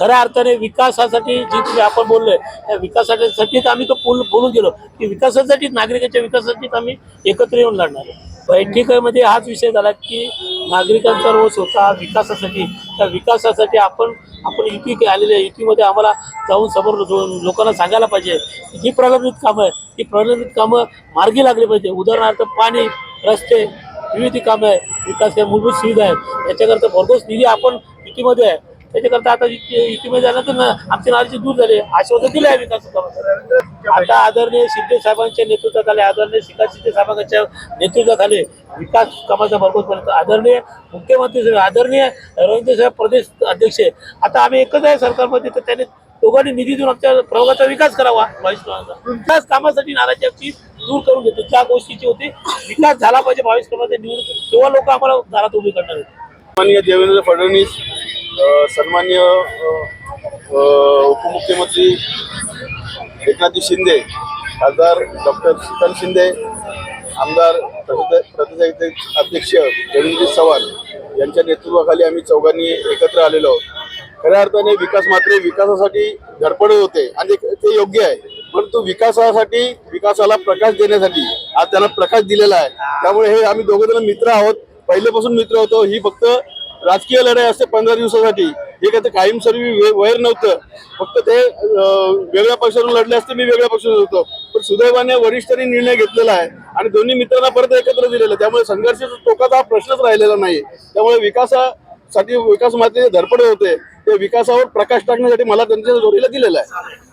खऱ्या अर्थाने विकासासाठी जी तुम्ही आपण बोललोय त्या विकासासाठीच आम्ही तो बोल बोलून गेलो. की विकासासाठीच नागरिकांच्या विकासासाठीच आम्ही एकत्र येऊन लढणार आहे. बैठकीमध्ये हाच विषय झाला की नागरिकांचा रोष होता विकासासाठी. त्या विकासासाठी आपण आपण युती आलेली आहे. युतीमध्ये आम्हाला जाऊन समोर लोकांना सांगायला पाहिजे की जी प्रलंबित कामं आहे ती प्रलंबित कामं मार्गी लागली पाहिजे. उदाहरणार्थ पाणी रस्ते विविध कामं आहे विकास मूलभूत सुविधा आहेत. याच्याकरता भरघोस निधी आपण युतीमध्ये आहे. त्याच्याकरता आता युतीमध्ये झाल्यानंतर ना आमची नाराजी दूर झाले. आश्वासन दिले आहे विकास आता आदरणीय शिंदे साहेबांच्या नेतृत्वाखाली आदरणीय श्रीकांत शिंदे साहेबांच्या नेतृत्वाखाली विकास कामाचा भरपूर पर्यंत आदरणीय मुख्यमंत्री साहेब आदरणीय रवींद्र साहेब प्रदेश अध्यक्ष आहे. आता आम्ही एकच आहे सरकारमध्ये तर त्याने दोघांनी निधी देऊन आमच्या प्रभागाचा विकास करावा बावीस विकास कामासाठी नाराजी आमची दूर करून घेतो. ज्या गोष्टीची होती विकास झाला पाहिजे बावीस प्रभागाचा निवडून. तेव्हा लोक आम्हाला दारात उभे करणार आहेत. माननीय देवेंद्र फडणवीस सन्मान्य सन्माननीय उपमुख्यमंत्री एकनाथजी शिंदे खासदार डॉक्टर श्रीकांत शिंदे आमदार प्रदेश अध्यक्ष रवींद्रजी चव्हाण यांच्या नेतृत्वाखाली आम्ही चौघांनी एकत्र आलेलो आहोत. खऱ्या अर्थाने विकास मात्र विकासासाठी धडपडत होते आणि ते ते योग्य आहे. परंतु विकासासाठी विकासाला प्रकाश देण्यासाठी आज त्यांना प्रकाश दिलेला आहे. त्यामुळे हे आम्ही दोघे जण मित्र आहोत. पहिल्यापासून मित्र होतो. ही फक्त राजकीय लढाई असते पंधरा दिवसासाठी. हे काय कायमस्वरूपी वे- वैर नव्हतं. फक्त ते वेगळ्या पक्षातून लढले असते मी वेगळ्या पक्षातून होतो. पण सुदैवाने वरिष्ठांनी निर्णय घेतलेला आहे. आणि दोन्ही मित्रांना परत एकत्र दिलेलं आहे. त्यामुळे संघर्ष टोकाचा हा प्रश्नच राहिलेला नाही त्यामुळे विकासासाठी विकास मात्र धडपड होते. ते विकासावर प्रकाश टाकण्यासाठी मला त्यांच्या जोडीला दिलेला आहे.